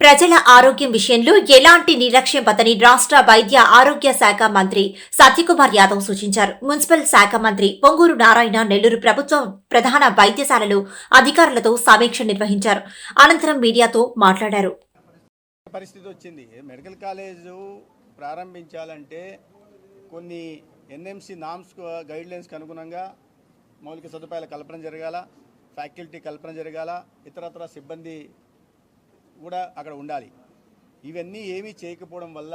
ప్రజల ఆరోగ్యం విషయంలో ఎలాంటి నిర్లక్ష్యం పతని రాష్ట్ర వైద్య ఆరోగ్య శాఖ మంత్రి సత్యకుమార్ యాదవ్ సూచించారు. మున్సిపల్ శాఖ మంత్రి పొంగూరు నారాయణ నెల్లూరు ప్రభుత్వం ప్రధాన వైద్యశాలలు అధికారులతో సమీక్ష నిర్వహించారు. అనంతరం మీడియాతో మాట్లాడారు. పరిస్థితి వచ్చింది. మెడికల్ కాలేజు ప్రారంభించాలంటే కొన్ని ఎన్ఎంసి నామ్స్ గైడ్లైన్స్కి అనుగుణంగా మౌలిక సదుపాయాల కల్పన జరగాల ఫ్యాకల్టీ కల్పన జరగాల ఇతరత్ర సిబ్బంది కూడా అక్కడ ఉండాలి. ఇవన్నీ ఏమీ చేయకపోవడం వల్ల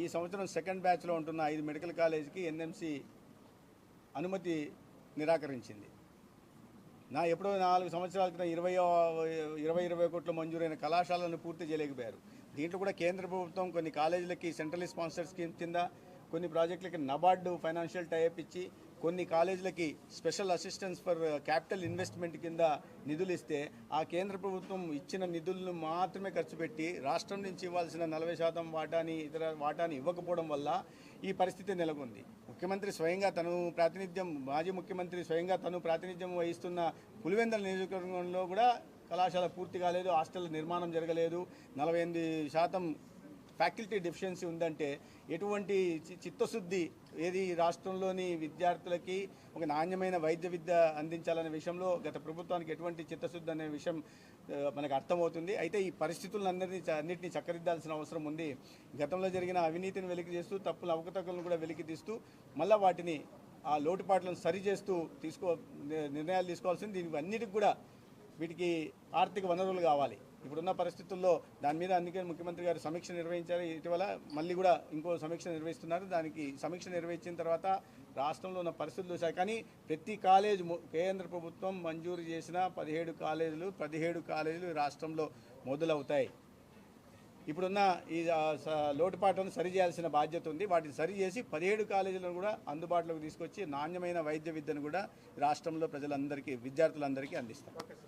ఈ సంవత్సరం సెకండ్ బ్యాచ్లో ఉంటున్న ఐదు మెడికల్ కాలేజీకి ఎన్ఎంసి అనుమతి నిరాకరించింది. నా ఎప్పుడో నాలుగు సంవత్సరాల క్రితం ఇరవై ఇరవై ఇరవై కోట్ల మంజూరైన కళాశాలను పూర్తి చేయలేకపోయారు. దీంట్లో కూడా కేంద్ర ప్రభుత్వం కొన్ని కాలేజీలకి సెంట్రల్ స్పాన్సర్ స్కీమ్ కింద కొన్ని ప్రాజెక్టులకి నబార్డు ఫైనాన్షియల్ టైప్ ఇచ్చి కొన్ని కాలేజీలకి special assistance for capital investment కింద నిధులు ఇస్తే ఆ కేంద్ర ప్రభుత్వం ఇచ్చిన నిధులను మాత్రమే ఖర్చు పెట్టి రాష్ట్రం నుంచి ఇవ్వాల్సిన నలభై శాతం వాటాని ఇతర వాటాని ఇవ్వకపోవడం వల్ల ఈ పరిస్థితి నెలకొంది. ముఖ్యమంత్రి స్వయంగా తను ప్రాతినిధ్యం మాజీ ముఖ్యమంత్రి స్వయంగా తను ప్రాతినిధ్యం వహిస్తున్న పులివెందల నియోజకవర్గంలో కూడా కళాశాల పూర్తి కాలేదు హాస్టల్ నిర్మాణం జరగలేదు. నలభై ఎనిమిది శాతం ఫ్యాకల్టీ డెఫిషియన్సీ ఉందంటే ఎటువంటి చి- చిత్తశుద్ధి ఏది రాష్ట్రంలోని విద్యార్థులకి ఒక నాణ్యమైన వైద్య విద్య అందించాలనే విషయంలో గత ప్రభుత్వానికి ఎటువంటి చిత్తశుద్ధి అనే విషయం మనకు అర్థమవుతుంది. అయితే ఈ పరిస్థితులను అందరినీ అన్నింటినీ చక్కదిద్దాల్సిన అవసరం ఉంది. గతంలో జరిగిన అవినీతిని వెలికి చేస్తూ తప్పుల అవకతవకలను కూడా వెలికి తీస్తూ మళ్ళీ వాటిని ఆ లోటుపాట్లను సరిచేస్తూ తీసుకో నిర్ణయాలు తీసుకోవాల్సింది. దీనికి అన్నిటికి కూడా వీటికి ఆర్థిక వనరులు కావాలి. ఇప్పుడున్న పరిస్థితుల్లో దాని మీద అందుకే ముఖ్యమంత్రి గారు సమీక్ష నిర్వహించారు ఇటీవల మళ్ళీ కూడా ఇంకో సమీక్ష నిర్వహిస్తున్నారు. దానికి సమీక్ష నిర్వహించిన తర్వాత రాష్ట్రంలో ఉన్న పరిస్థితులు చూశారు. కానీ ప్రతి కాలేజ్ కేంద్ర ప్రభుత్వం మంజూరు చేసిన పదిహేడు కాలేజీలు పదిహేడు కాలేజీలు రాష్ట్రంలో మొదలవుతాయి. ఇప్పుడున్న ఈ స- లోటుపాట్లను సరిచేయాల్సిన బాధ్యత ఉంది. వాటిని సరిచేసి పదిహేడు కాలేజీలను కూడా అందుబాటులోకి తీసుకొచ్చి నాణ్యమైన వైద్య విద్యను కూడా రాష్ట్రంలో ప్రజలందరికీ విద్యార్థులందరికీ అందిస్తారు.